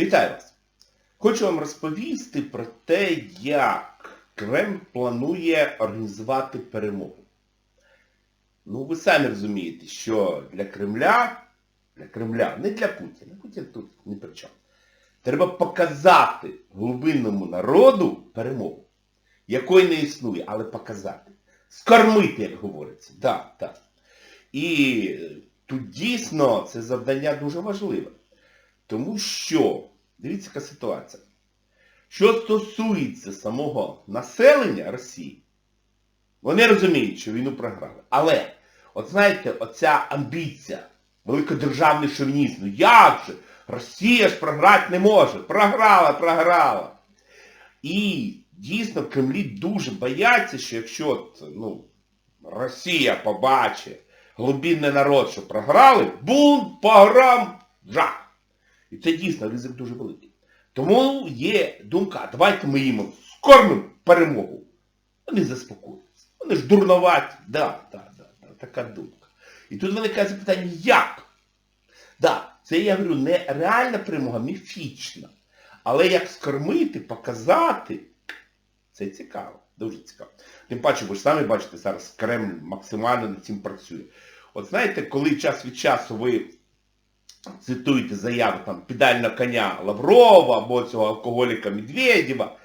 Вітаю вас! Хочу вам розповісти про те, як Кремль планує організувати перемогу. Ну, ви самі розумієте, що для Кремля, для Кремля, не для Путіна, Путін тут не при чому. Треба показати глибинному народу перемогу, якої не існує, але показати. Скормити, як говориться. Так, так. І тут дійсно це завдання дуже важливе. Тому що, дивіться, яка ситуація. Що стосується самого населення Росії, вони розуміють, що війну програли. Але, от знаєте, оця амбіція, великодержавний шовінізм, ну як же? Росія ж програти не може. Програла, програла. І дійсно Кремлі дуже бояться, що якщо ну, Росія побачить глибинний народ, що програли, бунт, погром, жах. І це дійсно ризик дуже великий. Тому є думка, давайте ми їм скормимо перемогу. Вони заспокоюються. Вони ж дурноваті. Да, да, да, да, така думка. І тут виникає запитання, як? Да, це я говорю, не реальна перемога, міфічна. Але як скормити, показати, це цікаво, дуже цікаво. Тим паче, ви ж самі бачите, зараз Кремль максимально над цим працює. От знаєте, коли час від часу ви цитуєте заяву там підального коня Лаврова або цього алкоголіка Медведєва,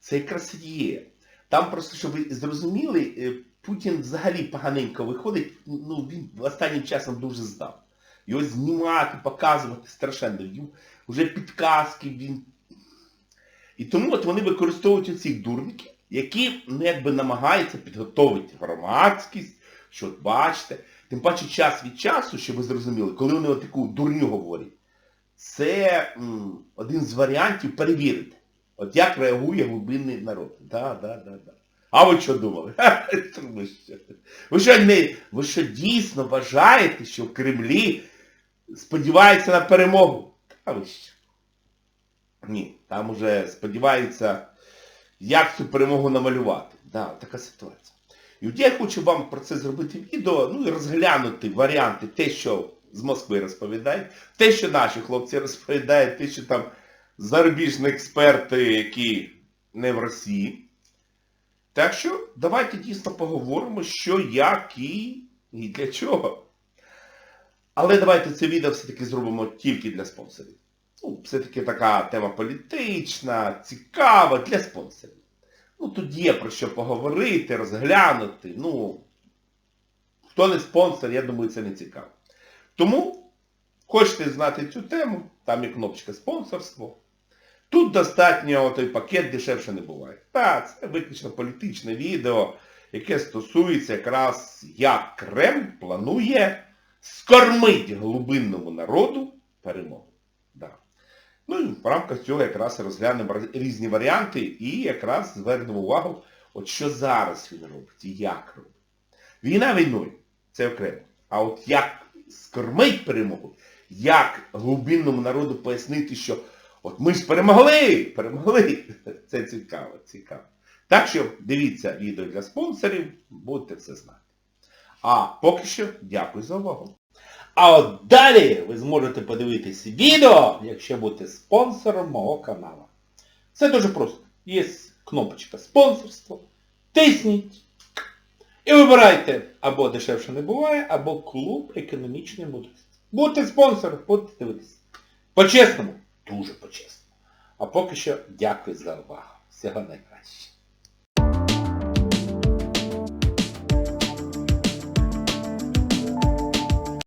це якраз є. Там просто, щоб ви зрозуміли, е, Путін взагалі поганенько виходить, ну він останнім часом дуже здав. Його знімати, показувати страшенно. Вже підказки він. І тому от вони використовують оцих дурників, які ну, якби намагаються підготовити громадськість, що бачите. Тим паче час від часу, щоб ви зрозуміли, коли вони таку дурню говорять, це м, один з варіантів перевірити. От як реагує глибинний народ. Да, да, да, да. А ви що думали? Ви що? Ви що, не, ви що дійсно вважаєте, що в Кремлі сподіваються на перемогу? Та ви що? Ні, там уже сподіваються, як цю перемогу намалювати. Да, така ситуація. І от я хочу вам про це зробити відео, ну і розглянути варіанти, те, що з Москви розповідають, те, що наші хлопці розповідають, те, що там зарубіжні експерти, які не в Росії. Так що давайте дійсно поговоримо, що, як і, і для чого. Але давайте це відео все-таки зробимо тільки для спонсорів. Ну, все-таки така тема політична, цікава для спонсорів. Тут є про що поговорити, розглянути. Ну, хто не спонсор, я думаю, це не цікаво. Тому, хочете знати цю тему, там є кнопочка спонсорство. Тут достатньо той пакет дешевше не буває. Так, це виключно політичне відео, яке стосується якраз, як Кремль планує скормити глибинному народу перемогу. Да. Ну і в рамках цього якраз розглянемо різні варіанти і якраз звернемо увагу, от що зараз він робить і як робить. Війна війною, це окремо. А от як скормить перемогу, як глибинному народу пояснити, що от ми ж перемогли, перемогли, це цікаво, цікаво. Так що дивіться відео для спонсорів, будете все знати. А поки що дякую за увагу. А от далі ви зможете подивитись відео, якщо будете спонсором мого каналу. Це дуже просто. Є кнопочка спонсорство. Тисніть. І вибирайте або дешевше не буває, або клуб економічної мудрості. Будьте спонсором, будете дивитися. По-чесному, дуже по-чесному. А поки що дякую за увагу. Всього найкраще.